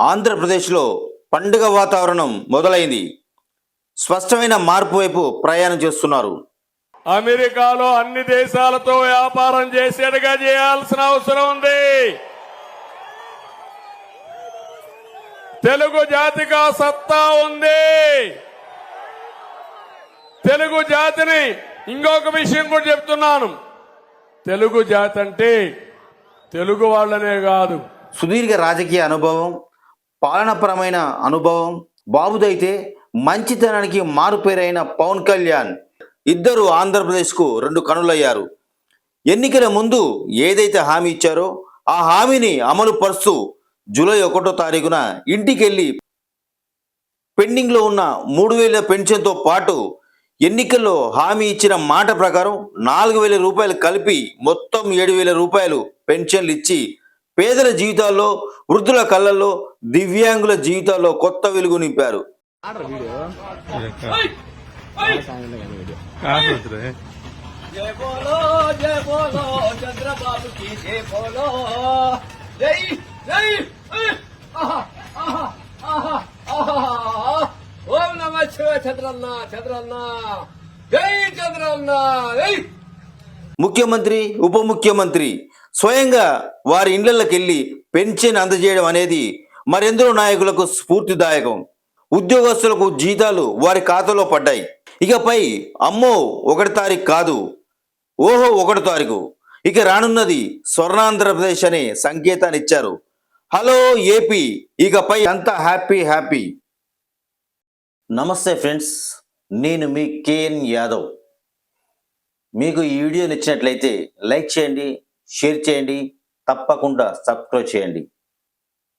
ఆంధ్రప్రదేశ్లో పండుగ వాతావరణం మొదలైంది. స్పష్టమైన మార్పు వైపు ప్రయాణం చేస్తున్నారు. అమెరికాలో అన్ని దేశాలతో వ్యాపారం చేసేట్టుగా చేయాల్సిన అవసరం ఉంది. తెలుగు జాతిగా సత్తా ఉంది. తెలుగు జాతిని ఇంకొక విషయం కూడా చెప్తున్నాను. తెలుగు జాతి అంటే తెలుగు వాళ్ళనే కాదు. సుదీర్ఘ రాజకీయ అనుభవం పాలనపరమైన అనుభవం బాబుదైతే మంచితనానికి మారుపేరైన పవన్ కళ్యాణ్. ఇద్దరు ఆంధ్రప్రదేశ్కు రెండు కనులయ్యారు. ఎన్నికల ముందు ఏదైతే హామీ ఇచ్చారో ఆ హామీని అమలు పరుస్తూ జూలై ఒకటో తారీఖున ఇంటికెళ్ళి పెండింగ్లో ఉన్న మూడు వేల పెన్షన్తో పాటు ఎన్నికల్లో హామీ ఇచ్చిన మాట ప్రకారం నాలుగు వేల రూపాయలు కలిపి మొత్తం ఏడు వేల రూపాయలు పెన్షన్లు ఇచ్చి పేదల జీవితాల్లో వృద్ధుల కళ్ళల్లో దివ్యాంగుల జీవితాల్లో కొత్త వెలుగు నింపారు. ముఖ్యమంత్రి ఉప ముఖ్యమంత్రి స్వయంగా వారి ఇండ్లకెళ్ళి పెన్షన్ అందజేయడం అనేది మరెందరో నాయకులకు స్ఫూర్తిదాయకం. ఉద్యోగస్తులకు జీతాలు వారి ఖాతాలో పడ్డాయి. ఇకపై అమ్మో ఒకటి తారీఖు కాదు ఓహో ఒకటి తారీఖు. ఇక రానున్నది స్వర్ణాంధ్రప్రదేశ్ అనే సంకేతాన్ని ఇచ్చారు. హలో ఏపీ ఇకపై అంతా హ్యాపీ హ్యాపీ. నమస్తే ఫ్రెండ్స్ నేను మీ కేఎన్ యాదవ్. మీకు ఈ వీడియో నచ్చినట్లయితే లైక్ చేయండి షేర్ చేయండి తప్పకుండా సబ్స్క్రైబ్ చేయండి.